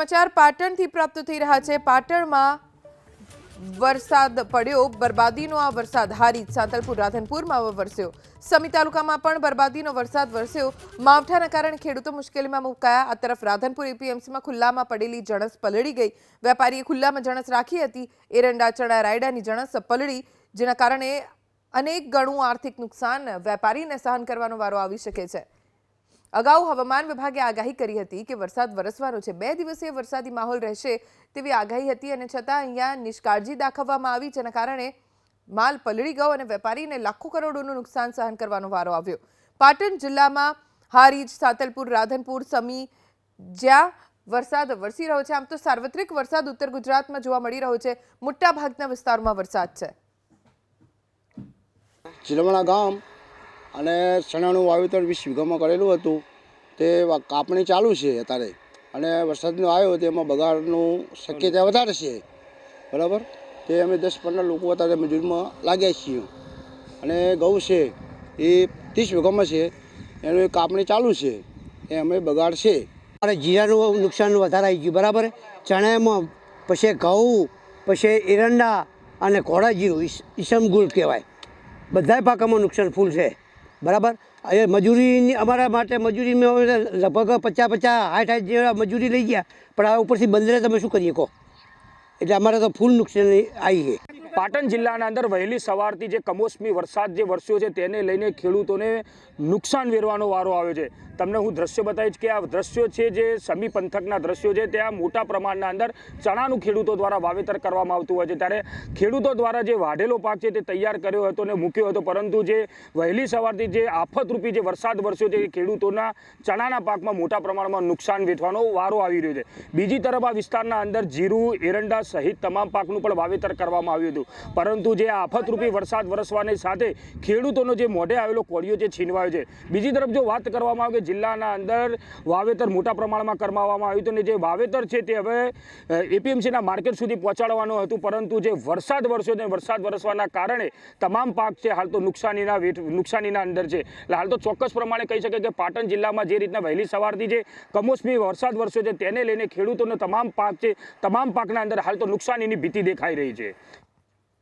સમાચાર પાટણથી પ્રાપ્ત થઈ રહ્યા છે. પાટણમાં વરસાદ પડ્યો. બરબાદીનો આ વરસાદ હારી સાંતલપુર, રાધનપુરમાં વરસ્યો. સમી તાલુકામાં પણ બરબાદીનો વરસાદ વરસ્યો. માવઠાના કારણે ખેડૂતો મુશ્કેલીમાં મુકાયા. આ તરફ રાધનપુર એપીએમસીમાં ખુલ્લામાં પડેલી જણસ પલળી ગઈ. વેપારીએ ખુલ્લામાં જણસ રાખી હતી. એરંડા, ચણા, રાયડાની જણસ પલળી, જેના કારણે અનેક ગણું આર્થિક નુકસાન વેપારીને સહન કરવાનો વારો આવી શકે છે. અગાઉ હવામાન વિભાગે આગાહી કરી હતી કે વરસાદ વરસવાનો છે. બે દિવસીય વરસાદી માહોલ રહેશે તેવી આગાહી હતી અને છતાં અહીંયા નિષ્કાળજી દાખવવામાં આવી જેના કારણે માલ પલળી ગયો અને વેપારીને લાખો કરોડોનું નુકસાન સહન કરવાનો વારો આવ્યો. પાટણ જિલ્લામાં હારીજ, સાતલપુર, રાધનપુર, સમી જ્યાં વરસાદ વરસી રહ્યો છે. આમ તો સાર્વત્રિક વરસાદ ઉત્તર ગુજરાતમાં જોવા મળી રહ્યો છે. મોટા ભાગના વિસ્તારોમાં વરસાદ છે. ચિલમણા ગામ અને ચણાનું વાવેતર વીસ વીઘામાં કરેલું હતું. તે કાપણી ચાલુ છે અત્યારે. અને વરસાદનો આવ્યો તેમાં બગાડનું શક્યતા વધારે છે. બરાબર? તે અમે દસ પંદર લોકો અત્યારે મજૂરમાં લાગ્યા છીએ. અને ઘઉં છે એ ત્રીસ વીઘામાં છે. એનું કાપણી ચાલુ છે. એ અમે બગાડ છે. અને જીરાનું નુકસાન વધારે આવી ગયું, બરાબર? ચણામાં પછી ઘઉં, પછી એરંડા અને ઘોડા જીરું, ઈસ- ઈસમગુલ કહેવાય. બધાય પાકોમાં નુકસાન ફૂલ છે. બરાબર? એ મજૂરીની અમારા માટે મજૂરીમાં લગભગ પચાસ પચાસ આઠ આઠ જેવા મજૂરી લઈ ગયા. પણ આ ઉપરથી બંદરે તમે શું કરીએ કહો? એટલે અમારે તો ફૂલ નુકસાન આવી છે. પાટણ જિલ્લાના અંદર વહેલી સવારથી જે કમોસમી વરસાદ જે વરસ્યો છે તેને લઈને ખેડૂતોને નુકસાન વેરવાનો વારો આવ્યો છે. તમને હું દ્રશ્ય બતાવીશ કે આ દ્રશ્યો છે જે સમી પંથકના દ્રશ્યો છે ત્યાં મોટા પ્રમાણના અંદર ચણાનું ખેડૂતો દ્વારા વાવેતર કરવામાં આવતું હોય છે. ત્યારે ખેડૂતો દ્વારા જે વાઢેલો પાક છે તે તૈયાર કર્યો હતો અને મૂક્યો હતો, પરંતુ જે વહેલી સવારથી જે આફતરૂપી જે વરસાદ વરસ્યો છે, એ ખેડૂતોના ચણાના પાકમાં મોટા પ્રમાણમાં નુકસાન વેઠવાનો વારો આવી રહ્યો છે. બીજી તરફ આ વિસ્તારના અંદર જીરું, એરંડા સહિત તમામ પાકનું પણ વાવેતર કરવામાં આવ્યું હતું. પરંતુ જે આફતરૂપી વરસાદ વરસવાની સાથે ખેડૂતોનો જે મોઢે આવેલો કોળિયો જે છીનવાયો છે. બીજી તરફ જો વાત કરવામાં આવે કે જિલ્લાના અંદર વાવેતર મોટા પ્રમાણમાં કરવામાં આવ્યું હતું અને જે વાવેતર છે તે હવે એપીએમસીના માર્કેટ સુધી પહોંચાડવાનું હતું. પરંતુ જે વરસાદ વરસ્યો છે વરસાદ વરસવાના કારણે તમામ પાક છે હાલ તો નુકસાનીના નુકસાનીના અંદર છે. એટલે હાલ તો ચોક્કસ પ્રમાણે કહી શકે કે પાટણ જિલ્લામાં જે રીતના વહેલી સવારથી જે કમોસમી વરસાદ વરસ્યો છે તેને લઈને ખેડૂતોનો તમામ પાક છે, તમામ પાકના અંદર હાલ તો નુકસાનીની ભીતિ દેખાઈ રહી છે.